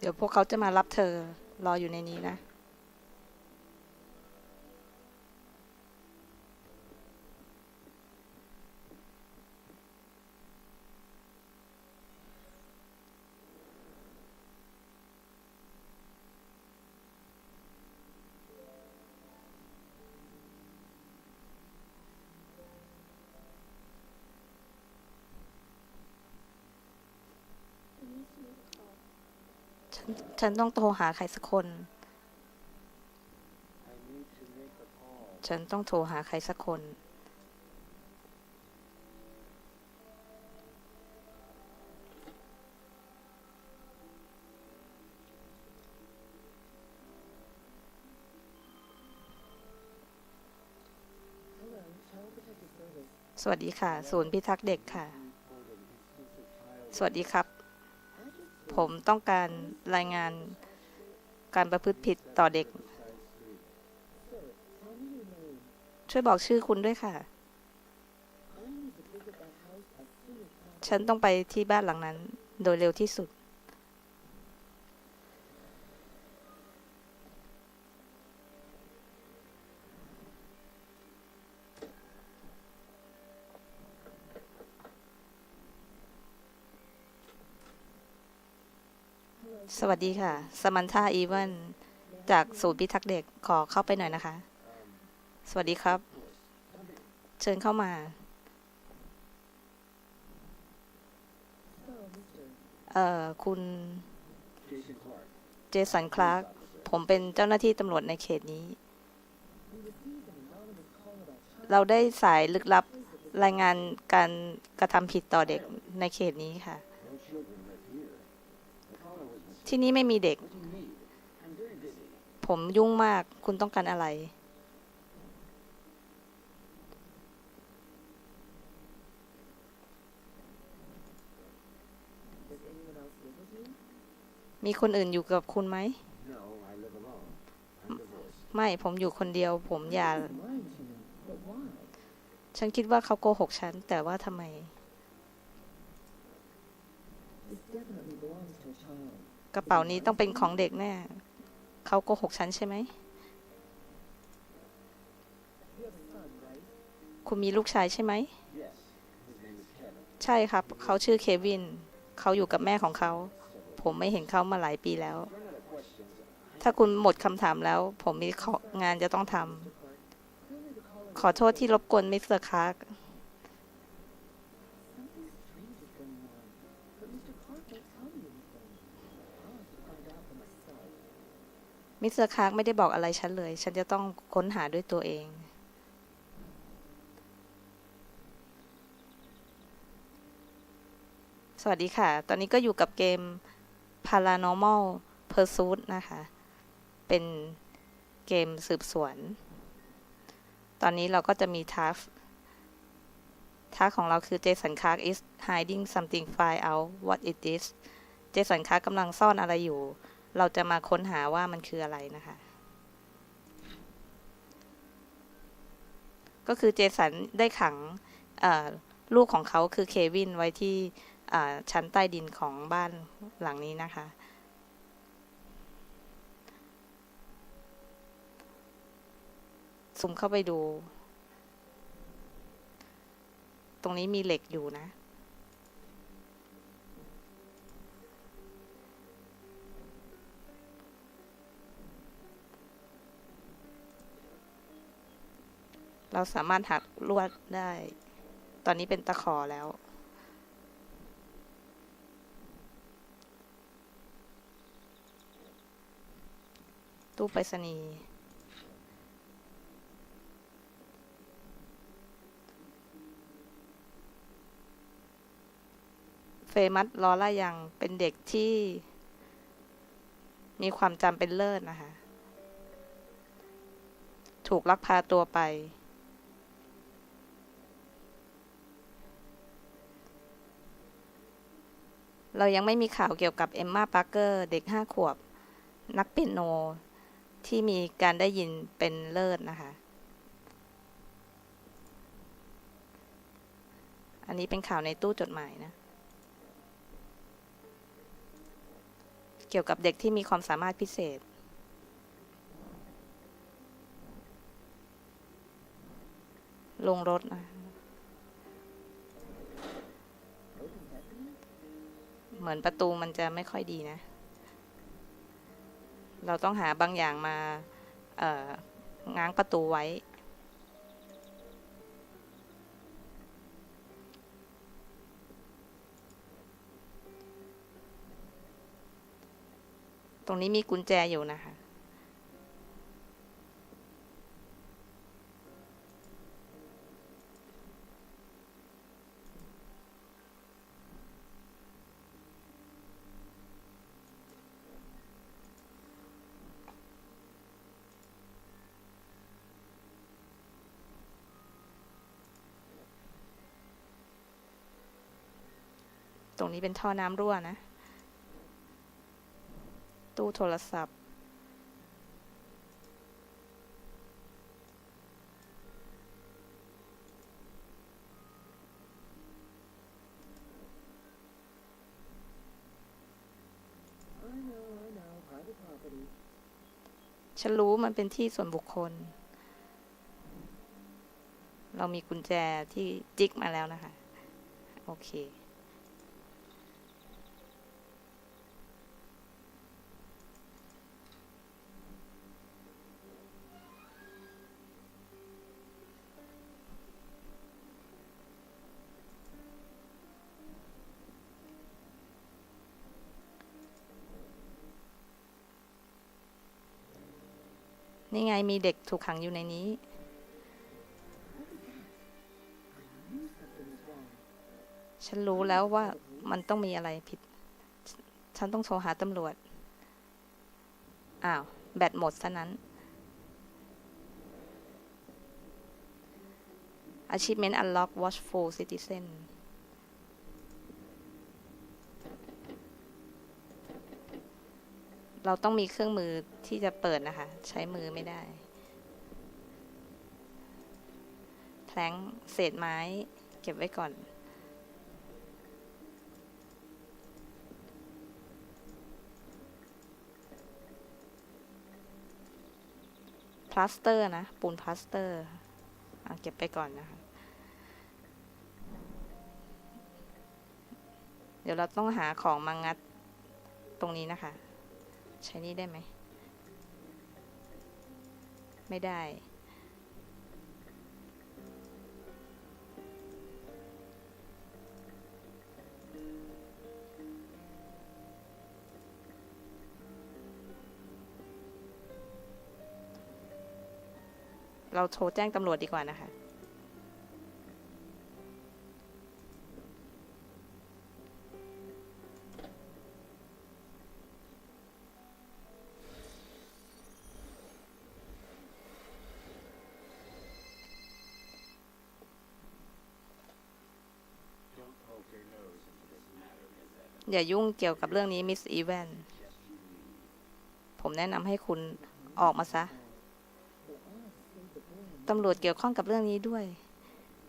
เดี๋ยวพวกเขาจะมารับเธอรออยู่ในนี้นะ ฉันฉันต้องโทรหาใครสักคน ฉันต้องโทรหาใครสักคน สวัสดีค่ะ ศูนย์พิทักษ์เด็กค่ะ สวัสดีครับ ผมต้องการรายงานการประพฤติผิดต่อเด็ก ช่วยบอกชื่อคุณด้วยค่ะ ฉันต้องไปที่บ้านหลังนั้น โดยเร็วที่สุด สวัสดีค่ะ สมันธาอีเวนจากศูนย์พิทักษ์เด็กขอเข้าไปหน่อยนะคะ สวัสดีครับ เชิญเข้ามาเอ่อคุณเจสันคลาร์กผมเป็นเจ้าหน้าที่ตำรวจในเขตนี้ เราได้สายลึกลับรายงานการกระทำผิดต่อเด็กในเขตนี้ค่ะ ที่นี่ไม่มีเด็ก ผมยุ่งมาก คุณต้องการอะไร มีคนอื่นอยู่กับคุณไหม ไม่ ผมอยู่คนเดียว ผมอย่า ฉันคิดว่าเขาโกหกฉัน แต่ว่าทำไม กระเป๋านี้ต้องเป็นของเด็กแน่เขาโกหกฉันใช่ไหม คุณมีลูกชายใช่ไหม ใช่ครับ เขาชื่อเควิน เขาอยู่กับแม่ของเขา ผมไม่เห็นเขามาหลายปีแล้ว ถ้าคุณหมดคำถามแล้ว ผมมีงานจะต้องทำ ขอโทษที่รบกวนมิสเตอร์คาร์ มิสเตอร์คาร์กไม่ได้บอกอะไรฉันเลย ฉันจะต้องค้นหาด้วยตัวเอง สวัสดีค่ะ ตอนนี้ก็อยู่กับเกม Paranormal Pursuit นะคะ เป็นเกมสืบสวน ตอนนี้เราก็จะมีทัสทัสของเราคือ Jason Clark is hiding something find out what it is Jason Clark กำลังซ่อนอะไรอยู่ เราจะมาค้นหาว่ามันคืออะไรนะคะ ก็คือเจสันได้ขังลูกของเขาคือเควินไว้ที่ชั้นใต้ดินของบ้านหลังนี้นะคะซุ่มเข้าไปดู ตรงนี้มีเหล็กอยู่นะ เราสามารถหักลวดได้ ตอนนี้เป็นตะขอแล้ว ตู้ไปรษณีย์เฟมัสลอล่ายังเป็นเด็กที่มีความจำเป็นเลิศนะคะ ถูกลักพาตัวไป เรายังไม่มีข่าวเกี่ยวกับเอมมาปาร์เกอร์เด็กห้าขวบ นักเปียโนที่มีการได้ยินเป็นเลิศนะคะ อันนี้เป็นข่าวในตู้จดหมายนะ เกี่ยวกับเด็กที่มีความสามารถพิเศษ ลงรถนะ เหมือนประตูมันจะไม่ค่อยดีนะ เราต้องหาบางอย่างมาเอ่อง้างประตูไว้ ตรงนี้มีกุญแจอยู่นะคะ ต รงนี้เป็นท่อน้ำรั่วนะ ตู้โทรศัพท์ ฉันรู้มันเป็นที่ส่วนบุคคล เรามีกุญแจที่จิกมาแล้วนะคะ โอเค นี่ไงมีเด็กถูกขังอยู่ในนี้ ฉันรู้แล้วว่ามันต้องมีอะไรผิด ฉันต้องโทรหาตำรวจ อ้าว แบตหมดซะนั้น Achievement Unlock Watchful Citizen เราต้องมีเครื่องมือที่จะเปิดนะคะ ใช้มือไม่ได้ แพลงเศษไม้เก็บไว้ก่อนพลาสเตอร์นะ ปูนพลาสเตอร์อะเก็บไปก่อนนะคะ เดี๋ยวเราต้องหาของมางัดตรงนี้นะคะ ใช้นี่ได้ไหม ไม่ได้ เราโทรแจ้งตำรวจดีกว่านะคะ อย่ายุ่งเกี่ยวกับเรื่องนี้มิสอีแวนผมแนะนำให้คุณออกมาซะตำรวจเกี่ยวข้องกับเรื่องนี้ด้วย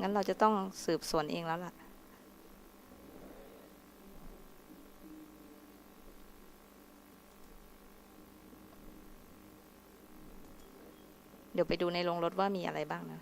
งั้นเราจะต้องสืบสวนเองแล้วล่ะ เดี๋ยวไปดูในโรงรถว่ามีอะไรบ้างนะ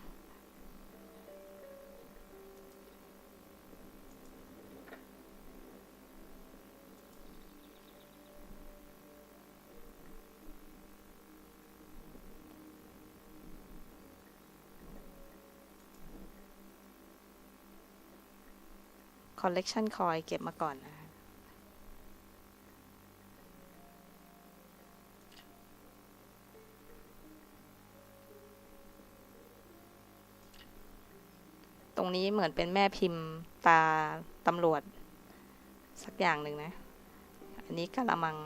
collection coin เก็บมาก่อนนะตรงนี้เหมือนเป็นแม่พิมพ์ตาตำรวจ สักอย่างหนึ่งนะ อันนี้กะละมัง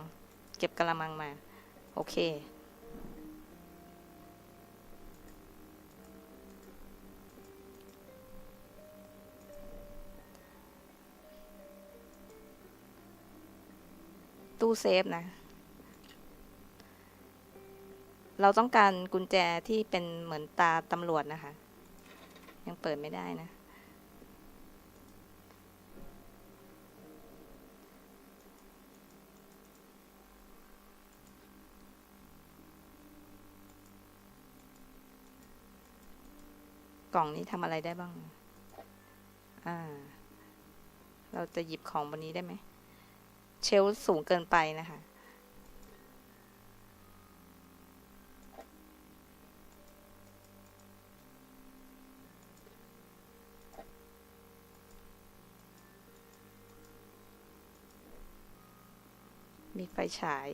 เก็บกะละมังมา โอเค ตู้เซฟนะ เราต้องการกุญแจที่เป็นเหมือนตาตำรวจนะคะ ยังเปิดไม่ได้นะ กล่องนี้ทำอะไรได้บ้าง อ่า เราจะหยิบของบนนี้ได้ไหม เชลสูงเกินไปนะคะ มีไฟฉาย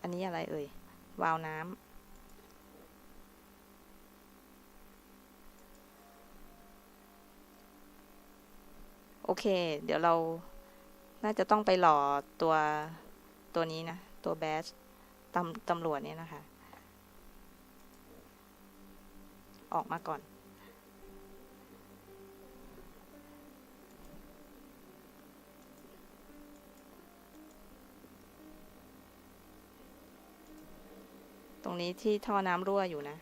อันนี้อะไรเอ่ย วาล์วน้ำ โอเค เดี๋ยวเราน่าจะต้องไปหล่อตัวตัวนี้นะ ตัวแบสตำตำรวจเนี่ยนะคะ ออกมาก่อน ตรงนี้ที่ท่อน้ำรั่วอยู่นะ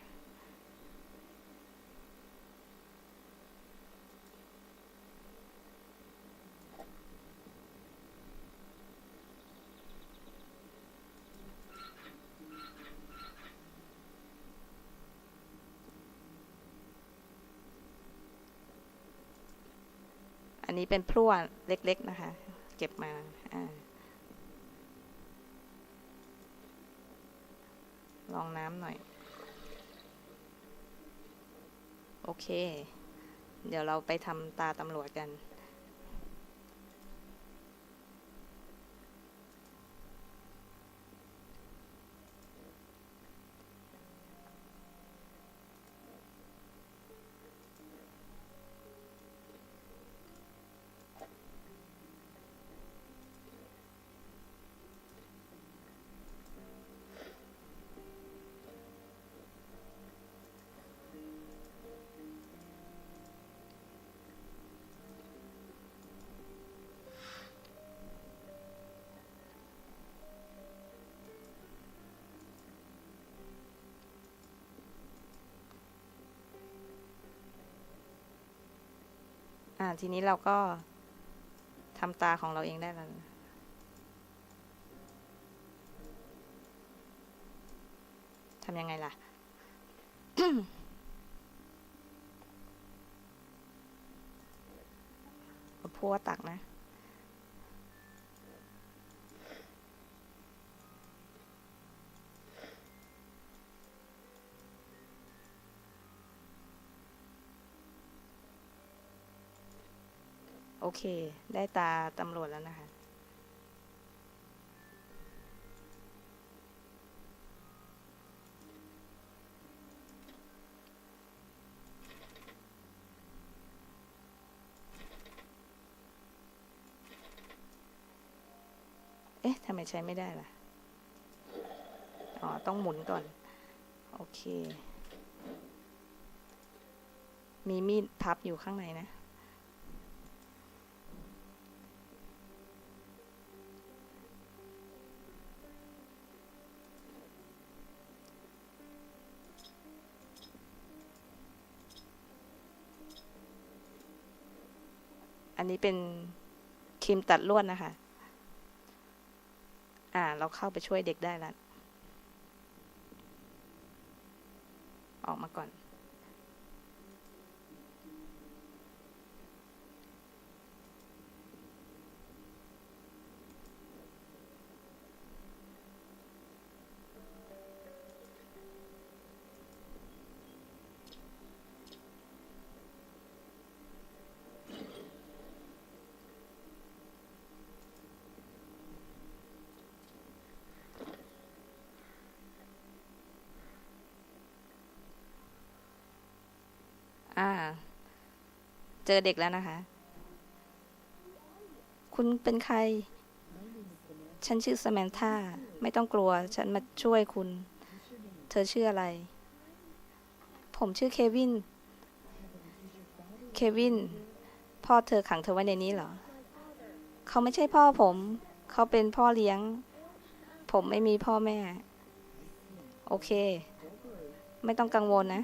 อันนี้เป็นพลั่วเล็กๆนะคะ เก็บมาอ่าลองน้ำหน่อย โอเค เดี๋ยวเราไปทำตาตำรวจกัน ทีนี้เราก็ทำตาของเราเองได้แล้วทำยังไงล่ะ พัวตักนะ เค ได้ตาตำรวจแล้วนะคะ เอ๊ะทำไมใช้ไม่ได้ล่ะ อ๋อ ต้องหมุนก่อน โอเค มีมีดพับอยู่ข้างในนะ อันนี้เป็นครีมตัดลวดนะคะ อ่า เราเข้าไปช่วยเด็กได้แล้ว ออกมาก่อน อ่า เจอเด็กแล้วนะคะ คุณเป็นใคร ฉันชื่อสแมนธาไม่ต้องกลัว ฉันมาช่วยคุณ เธอชื่ออะไร ผมชื่อเควิน เควิน พ่อเธอขังเธอไว้ในนี้เหรอ เขาไม่ใช่พ่อผม เขาเป็นพ่อเลี้ยง ผมไม่มีพ่อแม่ โอเค ไม่ต้องกังวลนะ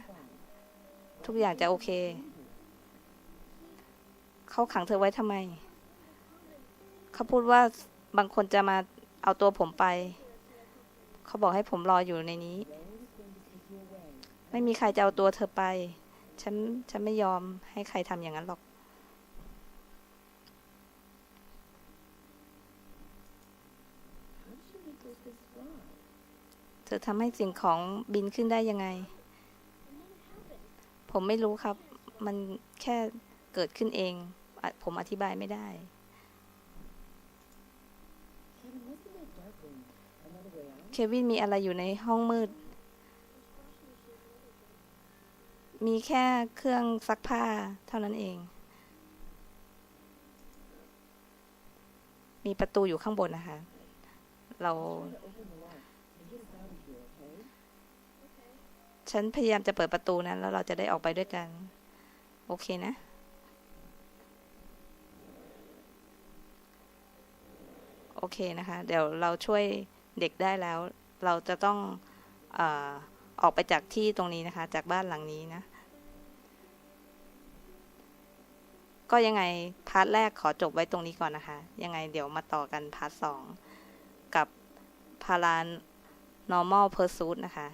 ทุกอย่างจะโอเค เขาขังเธอไว้ทำไม เขาพูดว่าบางคนจะมาเอาตัวผมไป เขาบอกให้ผมรออยู่ในนี้ ไม่มีใครจะเอาตัวเธอไป ฉัน ฉันไม่ยอมให้ใครทำอย่างนั้นหรอก เธอทำให้สิ่งของบินขึ้นได้ยังไง ผมไม่รู้ครับ มันแค่เกิดขึ้นเอง ผมอธิบายไม่ได้ Kevin, what's in that dark room? Another way out? เควินมีอะไรอยู่ในห้องมืด มีแค่เครื่องซักผ้าเท่านั้นเอง มีประตูอยู่ข้างบนนะคะ เราฉันพยายามจะเปิดประตูนั้น แล้วเราจะได้ออกไปด้วยกัน โอเคนะ โอเคนะคะ เดี๋ยวเราช่วยเด็กได้แล้ว เราจะต้องออออกไปจากที่ตรงนี้นะคะ จากบ้านหลังนี้นะ ก็ยังไงพาร์ทแรกขอจบไว้ตรงนี้ก่อนนะคะ ยังไงเดี๋ยวมาต่อกันพาร์ทสองกับพาราน normal pursuit นะคะ